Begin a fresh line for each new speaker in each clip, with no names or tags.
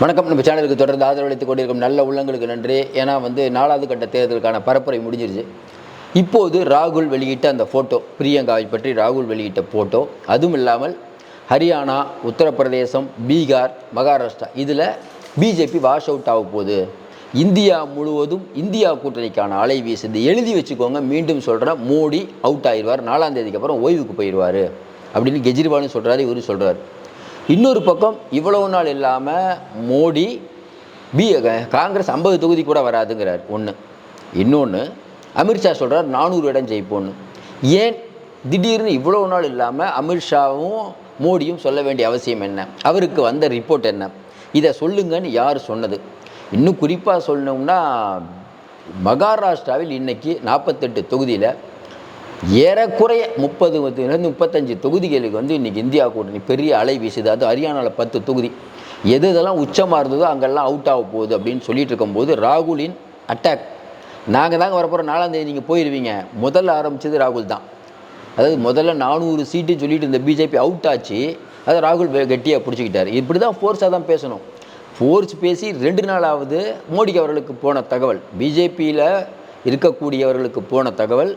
வணக்கம். நம்ம சேனலுக்கு தொடர்ந்து ஆதரவளித்துக் கொண்டிருக்கும் நல்ல உள்ளங்களுக்கு நன்றி. ஏன்னா வந்து நாலாவது கட்ட தேர்தலுக்கான பரப்புரை முடிஞ்சிருச்சு. இப்போது ராகுல் வெளியிட்ட அந்த ஃபோட்டோ பிரியங்காவை பற்றி ராகுல் வெளியிட்ட ஃபோட்டோ அதுவும் இல்லாமல் ஹரியானா உத்தரப்பிரதேசம் பீகார் மகாராஷ்டிரா இதில் பிஜேபி வாஷ் அவுட் ஆக போகுது. இந்தியா முழுவதும் இந்தியா கூட்டணிக்கான அலை வீசுது. எழுதி வச்சுக்கோங்க. மீண்டும் சொல்கிறேன் மோடி அவுட் ஆயிடுவார். நாலாம் தேதிக்கு அப்புறம் ஓய்வுக்கு போயிடுவார். அப்படின்னு கெஜ்ரிவாலும் சொல்கிறாரு இவரும் சொல்கிறார் இன்னொரு பக்கம் இவ்வளவு நாள் இல்லாமல் மோடி பி காங்கிரஸ் ஐம்பது தொகுதி கூட வராதுங்கிறார். ஒன்று இன்னொன்று அமித்ஷா சொல்கிறார் நானூறு இடம் ஜெயிப்போன்னு ஏன்? திடீர்னு இவ்வளவு நாள் இல்லாமல் அமித்ஷாவும் மோடியும் சொல்ல வேண்டிய அவசியம் என்ன? அவருக்கு வந்த ரிப்போர்ட் என்ன? இதை சொல்லுங்கன்னு யார் சொன்னது? இன்னும் குறிப்பாக சொல்லணும்னா மகாராஷ்டிராவில் இன்றைக்கி நாற்பத்தெட்டு தொகுதியில் ஏறக்குறைய முப்பதுலேருந்து முப்பத்தஞ்சு தொகுதிகளுக்கு வந்து இன்றைக்கி இந்தியா கூட்டணி பெரிய அலை வீசுது. அது ஹரியானாவில் பத்து தொகுதி. எது இதெல்லாம் உச்சமாக இருந்ததோ அங்கெல்லாம் அவுட் ஆக போகுது அப்படின்னு சொல்லிட்டு இருக்கும்போது ராகுலின் அட்டாக் நாங்கள் தாங்க வரப்போகிற நாலாம் தேதி நீங்கள் போயிடுவீங்க முதல்ல ஆரம்பித்தது ராகுல் தான். அதாவது முதல்ல நானூறு சீட்டு சொல்லிட்டு இந்த பிஜேபி அவுட் ஆச்சு. அதை ராகுல் கெட்டியாக பிடிச்சிக்கிட்டார். இப்படி தான் ஃபோர்ஸாக தான் பேசணும். ஃபோர்ஸ் பேசி ரெண்டு நாளாவது மோடிக்கு அவர்களுக்கு போன தகவல். பிஜேபியில் இருக்கக்கூடியவர்களுக்கு போன தகவல்.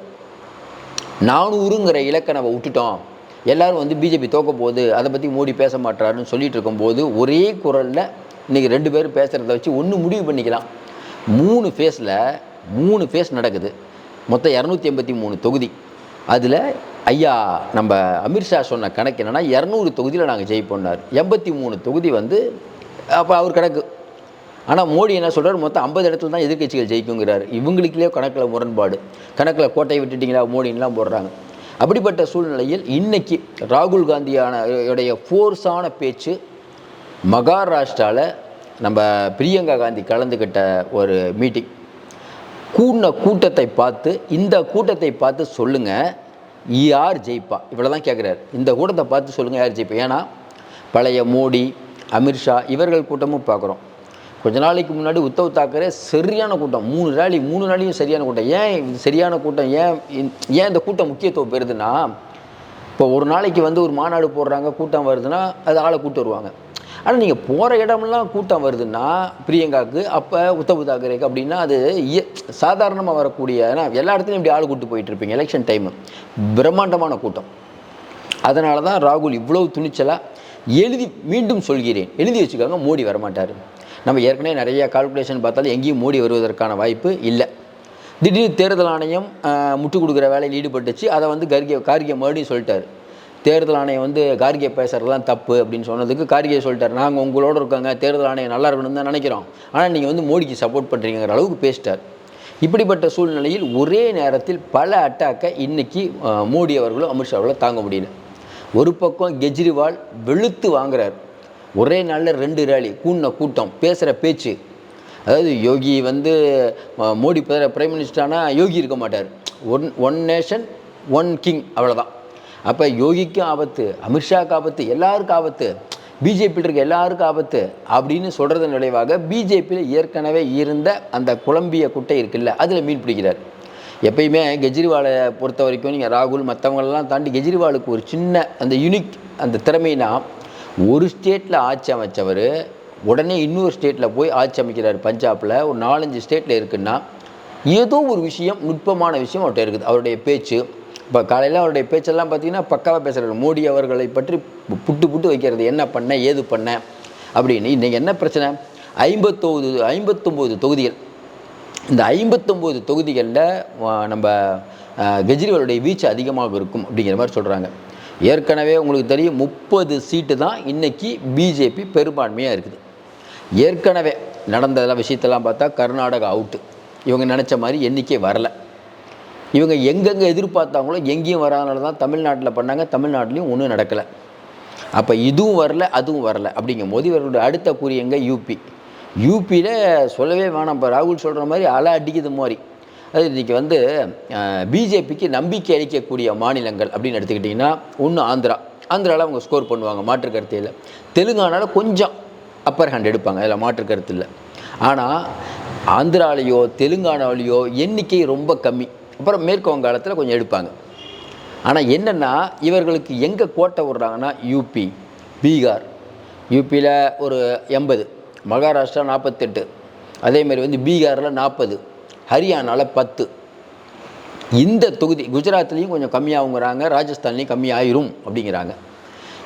நானூறுங்கிற இலக்கை நம்ம விட்டுட்டோம். எல்லோரும் வந்து பிஜேபி தோக்க போகுது அதை பற்றி மோடி பேச மாட்டாருன்னு சொல்லிட்டு இருக்கும்போது ஒரே குரலில் இன்றைக்கி ரெண்டு பேரும் பேசுகிறத வச்சு ஒன்று முடிவு பண்ணிக்கலாம். மூணு ஃபேஸில் மூணு ஃபேஸ் நடக்குது. மொத்தம் இரநூத்தி எண்பத்தி மூணு தொகுதி. அதில் ஐயா நம்ம அமித்ஷா சொன்ன கணக்கு என்னென்னா இரநூறு தொகுதியில் நாங்கள் ஜெயிப்போம்னார். எண்பத்தி மூணு தொகுதி வந்து அப்போ அவர் கணக்கு. ஆனால் மோடி என்ன சொல்கிறார் மொத்தம் ஐம்பது இடத்துல தான் எதிர்க்கட்சிகள் ஜெயிக்குங்கிறார். இவங்களுக்குள்ளே கணக்கில் முரண்பாடு. கணக்கில் கோட்டையை விட்டுட்டீங்களா மோடின்லாம் போடுறாங்க. அப்படிப்பட்ட சூழ்நிலையில் இன்னைக்கு ராகுல் காந்தியான உடைய ஃபோர்ஸான பேச்சு மகாராஷ்டிராவில் நம்ம பிரியங்கா காந்தி கலந்துக்கிட்ட ஒரு மீட்டிங் கூடின கூட்டத்தை பார்த்து இந்த கூட்டத்தை பார்த்து சொல்லுங்கள் யார் ஜெயிப்பா? இவ்வளோ தான் கேட்குறாரு இந்த கூட்டத்தை பார்த்து சொல்லுங்கள் யார் ஜெயிப்பா? ஏன்னா பழைய மோடி அமித்ஷா இவர்கள் கூட்டமும் பார்க்குறோம். கொஞ்ச நாளைக்கு முன்னாடி உத்தவ் தாக்கரே சரியான கூட்டம். மூணு ரேலி மூணு நாளையும் சரியான கூட்டம். ஏன் இது சரியான கூட்டம்? ஏன் ஏன் இந்த கூட்டம் முக்கியத்துவம் பெறுதுன்னா இப்போ ஒரு நாளைக்கு வந்து ஒரு மாநாடு போடுறாங்க கூட்டம் வருதுன்னா அது ஆளை கூட்டு வருவாங்க. ஆனால் நீங்கள் போகிற இடமெல்லாம் கூட்டம் வருதுன்னா பிரியங்காவுக்கு அப்போ உத்தவ் தாக்கரேக்கு அப்படின்னா அது சாதாரணமாக வரக்கூடிய ஏன்னா எல்லா இடத்துலையும் இப்படி ஆள் கூட்டு போயிட்டுருப்பீங்க எலெக்ஷன் டைமு பிரம்மாண்டமான கூட்டம். அதனால தான் ராகுல் இவ்வளவு துணிச்சலாக எழுதி மீண்டும் சொல்கிறேன். எழுதி வச்சுக்காங்க மோடி வரமாட்டார். நம்ம ஏற்கனவே நிறைய கால்குலேஷன் பார்த்தாலும் எங்கேயும் மூடி வருவதற்கான வாய்ப்பு இல்லை. திடீர்னு தேர்தல் ஆணையம் முட்டு கொடுக்குற வேலையில் ஈடுபட்டுச்சு. அதை வந்து கர்கே கார்கே மறுபடியும் சொல்லிட்டார். தேர்தல் ஆணையம் வந்து கார்கே பேசுகிறதெல்லாம் தப்பு அப்படின்னு சொன்னதுக்கு கார்கே சொல்லிட்டார். நாங்கள் உங்களோட இருக்கோங்க. தேர்தல் ஆணையம் நல்லா இருக்கணும்னு தான் நினைக்கிறோம். ஆனால் நீங்கள் வந்து மோடிக்கு சப்போர்ட் பண்ணுறீங்கிற அளவுக்கு பேசிட்டார். இப்படிப்பட்ட சூழ்நிலையில் ஒரே நேரத்தில் பல அட்டாக்கை இன்றைக்கி மோடி அவர்களும் அமித்ஷா அவர்களும் தாங்க முடியல. ஒரு பக்கம் கெஜ்ரிவால் வெளுத்து வாங்குறார். ஒரே நாளில் ரெண்டு ரேலி கூண்ண கூட்டம் பேசுகிற பேச்சு. அதாவது யோகி வந்து மோடி பிரைம் மினிஸ்டரானா யோகி இருக்க மாட்டார். One one nation one king அவ்வளோதான் அப்போ யோகிக்கும் ஆபத்து அமித்ஷாவுக்கு ஆபத்து எல்லாருக்கும் ஆபத்து பிஜேபியில் இருக்க எல்லாருக்கும் ஆபத்து அப்படின்னு சொல்கிறதன் விளைவாக பிஜேபியில் ஏற்கனவே இருந்த அந்த குழம்பிய குட்டை இருக்குல்ல அதில் மீன் பிடிக்கிறார். எப்பயுமே கெஜ்ரிவாலை பொறுத்த வரைக்கும் நீங்கள் ராகுல் மற்றவங்களெல்லாம் தாண்டி கெஜ்ரிவாலுக்கு ஒரு சின்ன அந்த யுனிக் அந்த திறமைனா ஒரு ஸ்டேட்டில் ஆட்சி அமைச்சவர் உடனே இன்னொரு ஸ்டேட்டில் போய் ஆட்சி அமைக்கிறார் பஞ்சாபில். ஒரு நாலஞ்சு ஸ்டேட்டில் இருக்குன்னா ஏதோ ஒரு விஷயம் நுட்பமான விஷயம் அவர்கிட்ட இருக்குது. அவருடைய பேச்சு இப்போ காலையில் அவருடைய பேச்செல்லாம் பார்த்தீங்கன்னா பக்காவாக பேசுகிறார் மோடி அவர்களை பற்றி புட்டு புட்டு வைக்கிறது. என்ன பண்ண ஏது பண்ண அப்படின்னு. இன்றைக்கி என்ன பிரச்சனை? ஐம்பத்தொம்பது ஐம்பத்தொம்போது தொகுதிகள். இந்த ஐம்பத்தொம்போது தொகுதிகளில் நம்ம கெஜ்ரிவாலுடைய வீச்சு அதிகமாக இருக்கும் அப்படிங்கிற மாதிரி சொல்கிறாங்க ஏற்கனவே உங்களுக்கு தெரியும் முப்பது சீட்டு தான் இன்றைக்கி பிஜேபி பெரும்பான்மையாக இருக்குது. ஏற்கனவே நடந்ததெல்லாம் விஷயத்தெல்லாம் பார்த்தா கர்நாடகா அவுட்டு இவங்க நினச்ச மாதிரி எண்ணிக்கை வரலை. இவங்க எங்கெங்கே எதிர்பார்த்தாங்களோ எங்கேயும் வராதனால தான் தமிழ்நாட்டில் பண்ணாங்க தமிழ்நாட்டிலையும் ஒன்றும் நடக்கலை. அப்போ இதுவும் வரல அதுவும் வரல. அப்படிங்கும் போது இவர்களுடைய அடுத்த கூறியங்க யூபி யூபியில் சொல்லவே வேணாம் இப்போ ராகுல் சொல்கிற மாதிரி அலை அடிக்குது மாதிரி. அது இன்றைக்கி வந்து பிஜேபிக்கு நம்பிக்கை அளிக்கக்கூடிய மாநிலங்கள் அப்படின்னு எடுத்துக்கிட்டிங்கன்னா ஒன்று ஆந்திரா. ஆந்திராவில் அவங்க ஸ்கோர் பண்ணுவாங்க மாற்று கருத்து இல்லை. தெலுங்கானால கொஞ்சம் அப்பர் ஹேண்ட் எடுப்பாங்க அதில் மாற்று கருத்து இல்லை. ஆனால் ஆந்திராலேயோ தெலுங்கானாலேயோ எண்ணிக்கை ரொம்ப கம்மி. அப்புறம் மேற்கு வங்காளத்தில் கொஞ்சம் எடுப்பாங்க. ஆனால் என்னென்னா இவர்களுக்கு எங்கே கோட்டை விடுறாங்கன்னா யூபி பீகார். யூபியில் ஒரு எண்பது மகாராஷ்டிரா நாற்பத்தெட்டு அதேமாதிரி வந்து பீகாரில் நாற்பது ஹரியானாவில் பத்து. இந்த தொகுதி குஜராத்லேயும் கொஞ்சம் கம்மியாகுங்கிறாங்க ராஜஸ்தான்லேயும் கம்மியாயிரும் அப்படிங்கிறாங்க.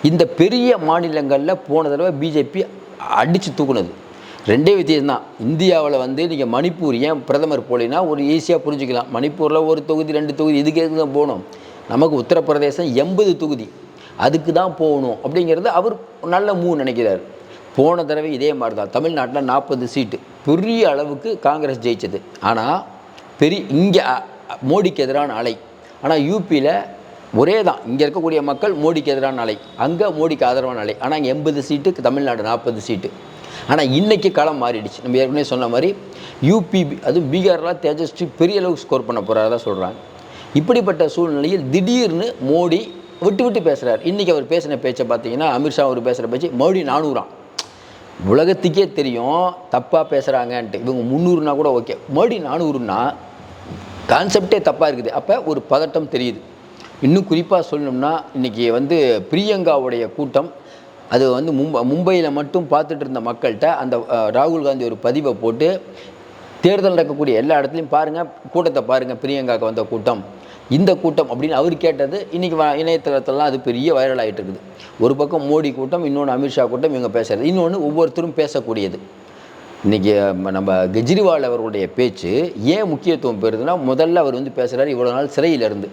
இந்த பெரிய மாநிலங்களில் போன தடவை பிஜேபி அடித்து தூக்குனது. ரெண்டே வித்தியாசம் தான் இந்தியாவில் வந்து நீங்கள் மணிப்பூர் ஏன் பிரதமர் போலினா ஒரு ஈஸியாக புரிஞ்சுக்கலாம். மணிப்பூரில் ஒரு தொகுதி ரெண்டு தொகுதி இதுக்கு எதுக்கு தான் போகணும்? நமக்கு உத்தரப்பிரதேசம் எண்பது தொகுதி. அதுக்கு தான் போகணும் அப்படிங்கிறது அவர் நல்ல மூவ் நினைக்கிறார். போன தடவை இதே மாதிரி தான் தமிழ்நாட்டில் நாற்பது சீட்டு பெரிய அளவுக்கு காங்கிரஸ் ஜெயிச்சது. ஆனால் பெரிய இங்கே மோடிக்கு எதிரான அலை. ஆனால் யூபியில் ஒரே தான் இங்கே இருக்கக்கூடிய மக்கள் மோடிக்கு எதிரான அலை. அங்கே மோடிக்கு ஆதரவான அலை. ஆனால் இங்கே எண்பது சீட்டுக்கு தமிழ்நாடு நாற்பது சீட்டு ஆனால் இன்றைக்கி களம் மாறிடுச்சு. நம்ம ஏற்கனவே சொன்ன மாதிரி யூபி அதுவும் பீகார்லாம் தேஜஸ்வி பெரிய அளவுக்கு ஸ்கோர் பண்ண போகிறதா சொல்கிறாங்க இப்படிப்பட்ட சூழ்நிலையில் திடீர்னு மோடி விட்டு விட்டு பேசுகிறார் இன்றைக்கி அவர் பேசின பேச்சை பார்த்தீங்கன்னா அமித்ஷா அவர் பேசுகிற பேச்சு மோடி நானூறாம். உலகத்துக்கே தெரியும் தப்பாக பேசுகிறாங்கன்ட்டு இவங்க முந்நூறுனா கூட ஓகே. மறுபடி நானூறுனா கான்செப்டே தப்பாக இருக்குது. அப்போ ஒரு பதட்டம் தெரியுது. இன்னும் குறிப்பாக சொல்லணும்னா இன்றைக்கி வந்து பிரியங்காவுடைய கூட்டம் அது வந்து மும்பை மும்பையில் மட்டும் பார்த்துட்டு இருந்த மக்கள்கிட்ட அந்த ராகுல் காந்தி ஒரு பதிவை போட்டு தேர்தல் நடக்கக்கூடிய எல்லா இடத்துலையும் பாருங்கள் கூட்டத்தை பாருங்கள் பிரியங்காவுக்கு வந்த கூட்டம். இந்த கூட்டம் அப்படின்னு அவர் கேட்டது இன்றைக்கி இணையதளத்திலலாம் அது பெரிய வைரல் ஆகிட்டு இருக்குது ஒரு பக்கம் மோடி கூட்டம் இன்னொன்று அமித்ஷா கூட்டம் இவங்க பேசுகிறது இன்னொன்று ஒவ்வொருத்தரும் பேசக்கூடியது. இன்றைக்கி நம்ம கெஜ்ரிவால் அவருடைய பேச்சு ஏன் முக்கியத்துவம் பெறுதுன்னா முதல்ல அவர் வந்து பேசுகிறார் இவ்வளோ நாள் சிறையில் இருந்து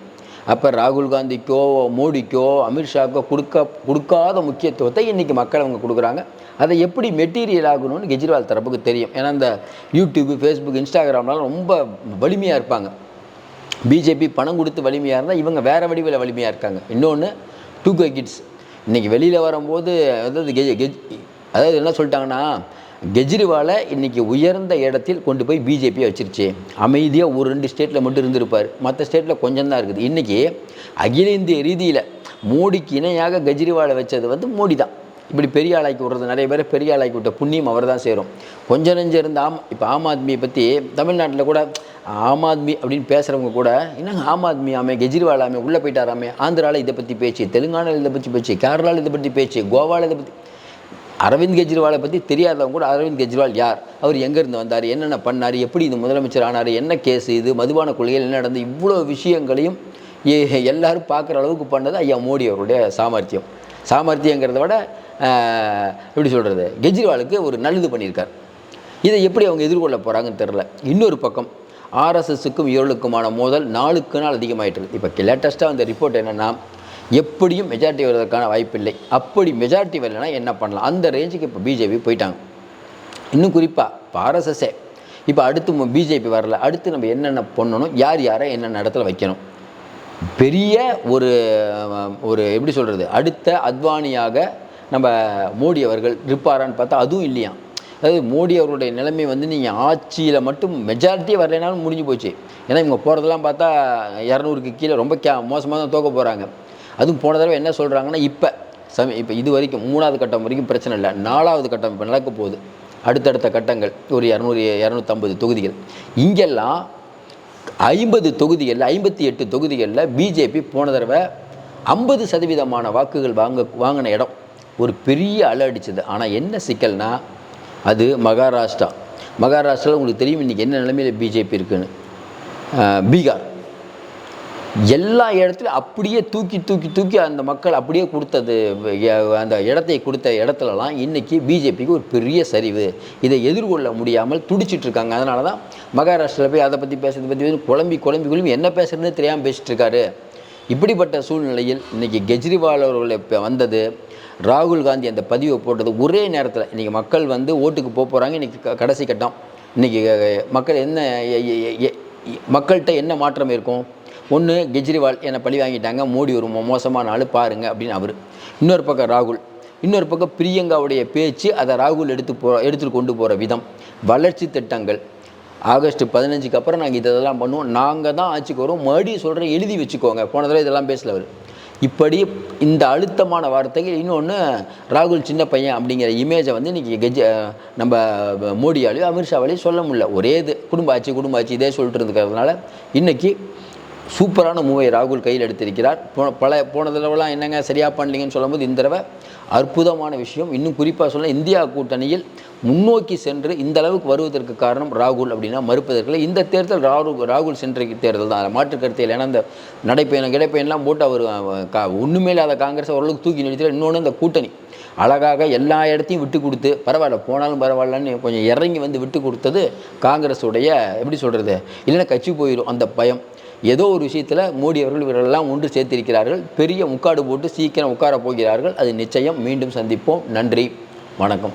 அப்போ ராகுல் காந்திக்கோ மோடிக்கோ அமித்ஷாக்கோ கொடுக்க கொடுக்காத முக்கியத்துவத்தை இன்றைக்கி மக்கள் அவங்க கொடுக்குறாங்க. அதை எப்படி மெட்டீரியல் ஆகணும்னு கெஜ்ரிவால் தரப்புக்கு தெரியும். ஏன்னா அந்த யூடியூப் ஃபேஸ்புக் இன்ஸ்டாகிராம்லாம் ரொம்ப வலிமையாக இருப்பாங்க. பிஜேபி பணம் கொடுத்து வலிமையாக இருந்தால் இவங்க வேறு வடிவில் வலிமையாக இருக்காங்க. இன்னொன்று டூ கே கிட்ஸ் இன்றைக்கி வெளியில் வரும்போது அதாவது கெஜ் கெஜ் அதாவது என்ன சொல்லிட்டாங்கன்னா கெஜ்ரிவாலை இன்றைக்கி உயர்ந்த இடத்தில் கொண்டு போய் பிஜேபியை வச்சிருச்சு. அமைதியாக ஒரு ரெண்டு ஸ்டேட்டில் மட்டும் இருந்திருப்பார். மற்ற ஸ்டேட்டில் கொஞ்சம் தான் இருக்குது. இன்றைக்கி அகில இந்திய ரீதியில் மோடிக்கு இணையாக கெஜ்ரிவாலை வச்சது வந்து மோடி தான் இப்படி பெரிய ஆளாக்கி விட்றது நிறைய பேர் பெரிய ஆளாக்கி விட்ட புண்ணியம் அவர் தான் சேரும். கொஞ்சம் நெஞ்சம் இருந்த ஆம் இப்போ ஆம் ஆத்மியை பற்றி தமிழ்நாட்டில் கூட ஆம் ஆத்மி அப்படின்னு பேசுகிறவங்க கூட என்னங்க ஆம் ஆத்மி ஆமே கெஜ்ரிவால் ஆமே உள்ளே போயிட்டாராமே ஆந்திராவில் இதை பற்றி பேச்சு தெலுங்கானாவில் இதை பற்றி பேச்சு கேரளாவில் இதை பற்றி பேச்சு கோவாவில் இதை பற்றி அரவிந்த் கெஜ்ரிவாலை பற்றி தெரியாதவங்க கூட அரவிந்த் கெஜ்ரிவால் யார்? அவர் எங்கேருந்து வந்தார்? என்னென்ன பண்ணார்? எப்படி இது முதலமைச்சர் ஆனார்? என்ன கேஸ் இது? மதுபான கொள்கையில் என்ன நடந்து? இவ்வளோ விஷயங்களையும் எ- எல்லாரும் பார்க்குற அளவுக்கு பண்ணது ஐயா மோடி அவருடைய சாமர்த்தியம். சாமர்த்தியங்கிறத விட எப்படி சொல்கிறது கெஜ்ரிவாலுக்கு ஒரு நல்லது பண்ணியிருக்கார். இதை எப்படி அவங்க எதிர்கொள்ள போகிறாங்கன்னு தெரில இன்னொரு பக்கம் ஆர்எஸ்எஸுக்கும் இவர்களுக்குமான மோதல் நாளுக்கு நாள் அதிகமாயிட்டு இருக்குது இப்போ லேட்டஸ்ட்டாக வந்த ரிப்போர்ட் என்னென்னா எப்படியும் மெஜாரிட்டி வருவதற்கான வாய்ப்பில்லை அப்படி மெஜாரிட்டி வரலைன்னா என்ன பண்ணலாம்? அந்த ரேஞ்சுக்கு இப்போ பிஜேபி போயிட்டாங்க. இன்னும் குறிப்பாக இப்போ ஆர்எஸ்எஸ்ஸே. இப்போ அடுத்து பிஜேபி வரல. அடுத்து நம்ம என்னென்ன பண்ணணும்? யார் யாரை என்னென்ன இடத்துல வைக்கணும்? பெரிய ஒரு ஒரு எப்படி சொல்கிறது அடுத்த அத்வானியாக நம்ம மோடி அவர்கள் இருப்பாரான்னு பார்த்தா அதுவும் இல்லையா? அதாவது மோடி அவருடைய நிலைமை வந்து நீங்கள் ஆட்சியில் மட்டும் மெஜாரிட்டியே வரலைனாலும் முடிஞ்சு போச்சு. ஏன்னா இவங்க போகிறதெல்லாம் பார்த்தா இரநூறுக்கு கீழே ரொம்ப கே மோசமாக தான் தோக்க போகிறாங்க அதுவும் போன தடவை என்ன சொல்கிறாங்கன்னா இப்போ சம இப்போ இது வரைக்கும் மூணாவது கட்டம் வரைக்கும் பிரச்சனை இல்லை. நாலாவது கட்டம் இப்போ நடக்க போகுது. அடுத்தடுத்த கட்டங்கள் ஒரு இரநூறு இரநூத்தம்பது தொகுதிகள். இங்கெல்லாம் ஐம்பது தொகுதிகளில் ஐம்பத்தி எட்டு தொகுதிகளில் பிஜேபி போன தடவை ஐம்பது சதவீதமான வாக்குகள் வாங்க வாங்கின இடம். ஒரு பெரிய அலை அடித்தது ஆனால் என்ன சிக்கல்னால் அது மகாராஷ்டிரா. மகாராஷ்டிராவில் உங்களுக்கு தெரியும் இன்றைக்கி என்ன நிலைமையில் பிஜேபி இருக்குன்னு. பீகார். எல்லா இடத்துலையும் அப்படியே தூக்கி தூக்கி தூக்கி அந்த மக்கள் அப்படியே கொடுத்தது அந்த இடத்தை கொடுத்த இடத்துலலாம் இன்றைக்கி பிஜேபிக்கு ஒரு பெரிய சரிவு. இதை எதிர்கொள்ள முடியாமல் துடிச்சிட்ருக்காங்க அதனால தான் மகாராஷ்டிராவில் போய் அதை பற்றி பேசுறதை பற்றி குழம்பி குழம்பி குழம்பி என்ன பேசுறதுன்னு தெரியாமல் பேசிகிட்ருக்காரு இப்படிப்பட்ட சூழ்நிலையில் இன்றைக்கி கெஜ்ரிவால் அவர்களை இப்போ வந்தது ராகுல் காந்தி அந்த பதிவை போட்டது ஒரே நேரத்தில் இன்றைக்கி மக்கள் வந்து ஓட்டுக்கு போக போகிறாங்க இன்றைக்கி கடைசி கட்டம். இன்றைக்கி மக்கள் என்ன மக்கள்கிட்ட என்ன மாற்றம் இருக்கும்? ஒன்று கெஜ்ரிவால் என்னை பழி வாங்கிட்டாங்க. மோடி ஒரு மோசமான ஆள் பாருங்க அப்படின்னு அவர். இன்னொரு பக்கம் ராகுல். இன்னொரு பக்கம் பிரியங்காவுடைய பேச்சு அதை ராகுல் எடுத்து போ எடுத்துகிட்டு கொண்டு போகிற விதம். வளர்ச்சி திட்டங்கள். ஆகஸ்ட் பதினஞ்சுக்கு அப்புறம் நாங்கள் இதெல்லாம் பண்ணுவோம். நாங்கள் தான் ஆட்சிக்கு வரும் மறுபடியும் சொல்கிறேன் எழுதி வச்சுக்கோங்க. போன தடவை இதெல்லாம் பேசல அவர். இப்படி இந்த அழுத்தமான வார்த்தைகள் இன்னொன்று ராகுல் சின்ன பையன் அப்படிங்கிற இமேஜை வந்து இன்றைக்கி கெஜ நம்ம மோடியாலையும் அமித்ஷாவாலையும் சொல்ல முடியல. ஒரே இது குடும்ப ஆட்சி குடும்ப ஆட்சி இதே சொல்லிட்டு இருக்கிறதுனால இன்றைக்கி சூப்பரான மூவை ராகுல் கையில் எடுத்திருக்கிறார். போன பல போன தடவைலாம் என்னங்க சரியாக பண்ணலீங்கன்னு சொல்லும்போது இந்த தடவை அற்புதமான விஷயம். இன்னும் குறிப்பாக சொல்ல இந்தியா கூட்டணியில் முன்னோக்கி சென்று இந்த அளவுக்கு வருவதற்கு காரணம் ராகுல் அப்படின்னா மறுப்பதற்கில்லை. இந்த தேர்தல் ராகுல் ராகுல் சென்ற தேர்தல் தான். மாற்று கருத்தில் ஏன்னா இந்த நடைப்பயணம் கிடைப்பயணம்லாம் போட்டு அவர் கா ஒன்றுமே இல்லாத காங்கிரஸ் ஓரளவுக்கு தூக்கி நிறுத்திட்டு இன்னொன்று இந்த கூட்டணி. அழகாக எல்லா இடத்தையும் விட்டு கொடுத்து பரவாயில்ல போனாலும் பரவாயில்லன்னு கொஞ்சம் இறங்கி வந்து விட்டு கொடுத்தது காங்கிரஸுடைய எப்படி சொல்கிறது இல்லைன்னா கட்சி போயிடும் அந்த பயம். ஏதோ ஒரு விஷயத்தில் மோடி அவர்கள் இவர்களெல்லாம் ஒன்று சேர்த்திருக்கிறார்கள். பெரிய முக்காடு போட்டு சீக்கிரம் உட்கார போகிறார்கள். அது நிச்சயம். மீண்டும் சந்திப்போம். நன்றி. வணக்கம்.